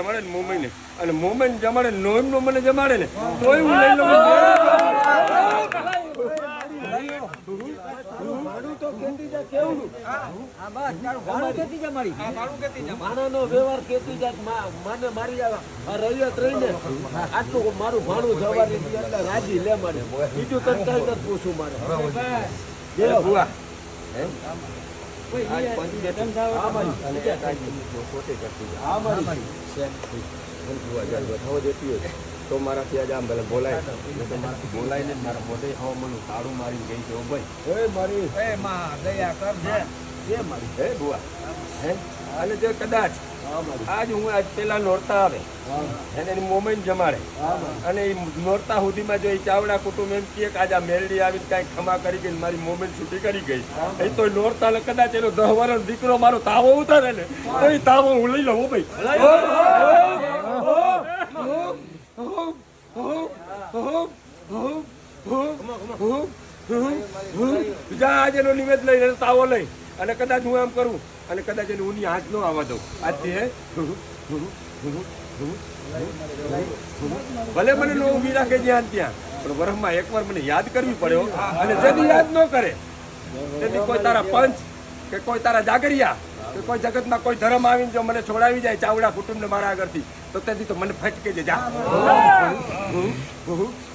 જમાડે ને મોબાઈલ ને અને મોબાઈલ જમાડે ને નોઈમ નો મને જમાડે ને તોય હું લઈ લઉં. વ્યવહાર કેતી જાત માને મારી આવે રૈયત રહીને આટલું મારું ભાણું જવાની ની રાજી લે મારે. બીજું તને કઈ નથી પૂછું મારે. તો મારાથી આજે આમ ભલે બોલાય. તો મારાથી બોલાય ને મારા મોઢે હવા મને તાળું મારી ગઈ છે ભાઈ. મારી. એ માં દયા કર અને જે કદાચ આજ હું આજ પેલા નોરતા આવે એને એની મોમેન્ટ જમાડે અને એ નોરતા સુધીમાં જો એ ચાવડા કુટુંબ એમ કે આજે આ મેરડી આવીને કાંઈ ખમા કરી ગઈ મારી મોમેન્ટ છૂટી કરી ગઈ એ તો નોરતા ને કદાચ એનો દહ વર્ષ દીકરો મારો તાવો ઉતારે ને તો એ તાવો હું લઈ લઉં ભાઈ જા આજે એનો નિવેદ લઈ તાવો લઈ અને કદાચ હું એમ કરું અને કદાચ એને ઊની હાથ ન આવવા દઉં. આજથી ભલે મને નો ઊભી રાખે જ્યાં ત્યાં, પણ વરસમાં એકવાર મને યાદ કરવી પડ્યો અને જેથી યાદ ન કરે તેથી કોઈ તારા પંચ કે કોઈ તારા જાગરિયા કે કોઈ જગતમાં કોઈ ધર્મ આવીને જો મને છોડાવી જાય ચાવડા કુટુંબને મારા આગળથી, તો તેથી તો મને ફટકે છે જા.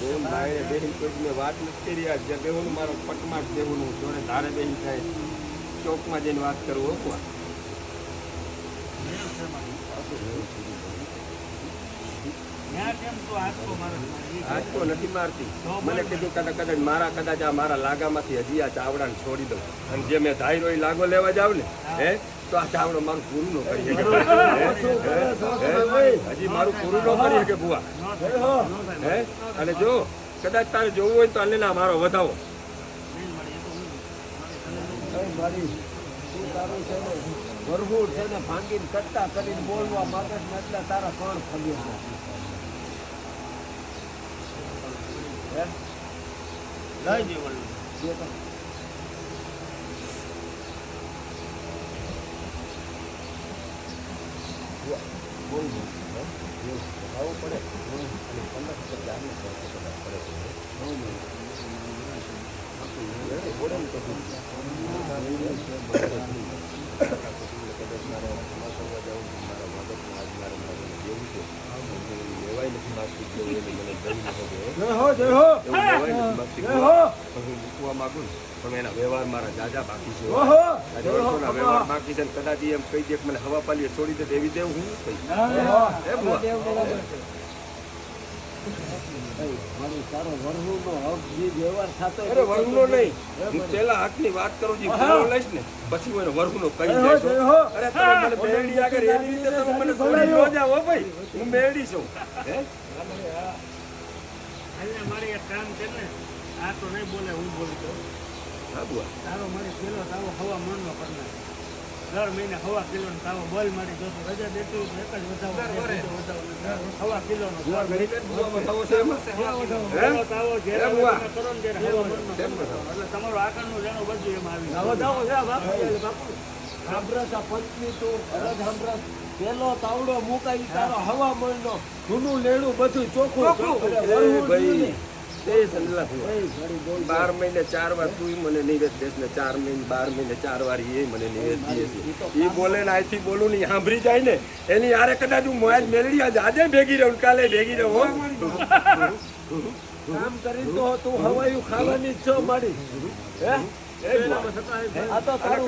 બેન ભાઈ બેહીને કોઈક મેં વાત નથી કરી. આ જે બેહું મારો પટમાં જ જોડે ધારે બેન થાય. ચોકમાં જઈને વાત કરું ઓકવા આજ નથી મારતી. મને કીધું કદાચ કદાચ મારા કદાચ આ મારા લાગામાંથી હજી આ ચાવડાને છોડી દઉં. અને જે મેં ધાયરો એ લાગો લેવા જાવ ને હે? તો આ ચાવડો મારું પૂરું ન કરી શકે? હજી મારું પૂરું ન કરી શકે ભુવા. હે? અને જો કદાચ તારે જોવું હોય તો અને ના મારો વધાવો. ભરભૂર છે ને વરહુડ છે ને ભાંગીને કરતા કરીને બોલવા માંગે તારા કોણ ફલ્યો બોલ બતાવવું પડે અને પંદર પડે પડે લેવાય નથી માગતી જેવું એને મને દઈ ન શકે જય હો જય હો એવું લેવાય નથી માગતી જય હો પણ હું મૂકવા માંગુ ને પણ એના વ્યવહાર મારા જાજા બાકી છે. વ્યવહાર બાકી છે ને કદાચ એમ કહી દે મને હવા પાલીએ છોડી દે એવી દેવ હું તારો પેલા પેલો મારે એક કામ છે ને આ તો નહીં બોલે હું બોલું તો હા તારો મારી કિલો તાવો હવા મણનો કરનાર દર મહિને હવા કિલો નો તાવો બોલ મારી જોતો રજા દેતી એક જ વધાવો. હવા કિલો નો બુઆ ઘણી કઈ બુઆ બતાવો છો. એમાં? હે? તાવો તાવો જ્યારે હે બુઆ? તમે કરો ને ત્યારે હવા મણનો કેમ બતાવો? એટલે તમારું આગળનું જાણો બધું એમાં આવી આ પંચમી તું, અરજ. પેલો તાવડો મુકાઈ તારો હવા મળનો જૂનું લેણું બધું ચોખ્ખું. ભાઈ. બાર મહિને ચાર વાર તું મને નિવેદ દેશ ને ચાર મહિને બાર મહિને ચાર વાર એ મને નિવેદ દે છે. એ બોલે ને અહીંથી બોલું ને સાંભળી જાય ને એની યારે કદાચ હું મોજ મેળવી આજ આજે ભેગી રહું કાલે ભેગી રહું હો. કામ કરી તો તું હવાયું ખાવાની છો મારી. હે?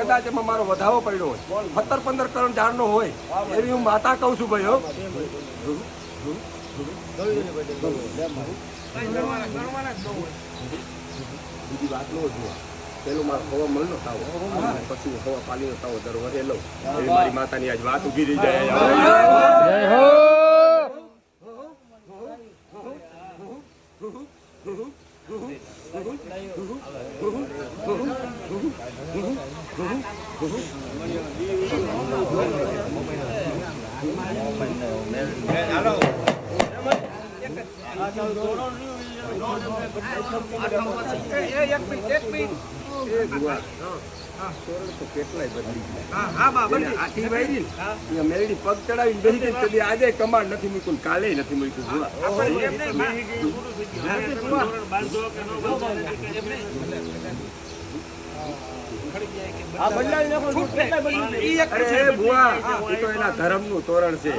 કદાચ એમાં મારો વધારો પડ્યો હોય. સત્તર પંદર કરોડ ઝાડનો હોય એવી હું માતા કહું છું ભાઈ. બીજી વાત નો જુઓ. પેલું મારો હવા મળનો થાવો પછી હવા પાલીનો થાવો દર વરે લઉં. એવી મારી માતાની આજ વાત ઊભી રહી જાય. એ એ પગ ચડાવી આજે કમાડ નથી મૂક્યું કાલે નથી મૂક્યું ન તો તો તોરણ છે.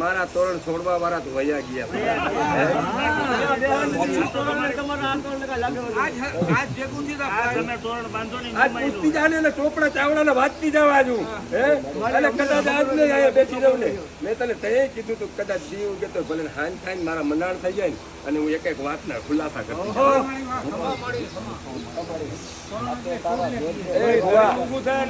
મારા તોરણ છોડવા વાળા તો વયા ગયા. તો ને ને ચોપડા ચાવડા વાંચતી જવા છું હે. કદાચ આજ ને અહીંયા બેઠી ને. મેં તને તયે કીધું તું કદાચ જીવ કે તો ભલે હાન થાય મારા મનાળ થઈ જાય ને. અને હું એક એક વાતના ખુલાસા કરતી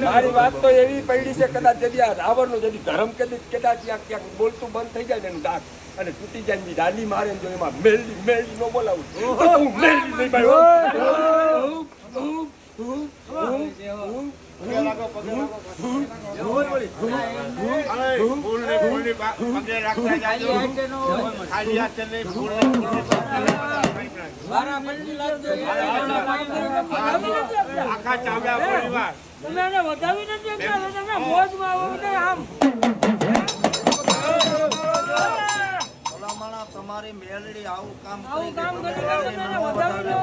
મારી વાત તો એવી પડી છે કદાચ જદી આ રાવણનું જદી ધર્મ કદી કદાચ ક્યાંક ક્યાંક બોલતું બંધ થઈ જાય ને એનું દાંત અને તૂટી જાય ને ડાલી મારે જો એમાં મેલડી મેલડી નો બોલાવું હું મેલડી નહીં ભાઈ તમે એને વધાવી નથી તમે મોજમાં આવો બધા આમ તમારી મેળડી આવું કામ આવું કામ કરી વધાવી.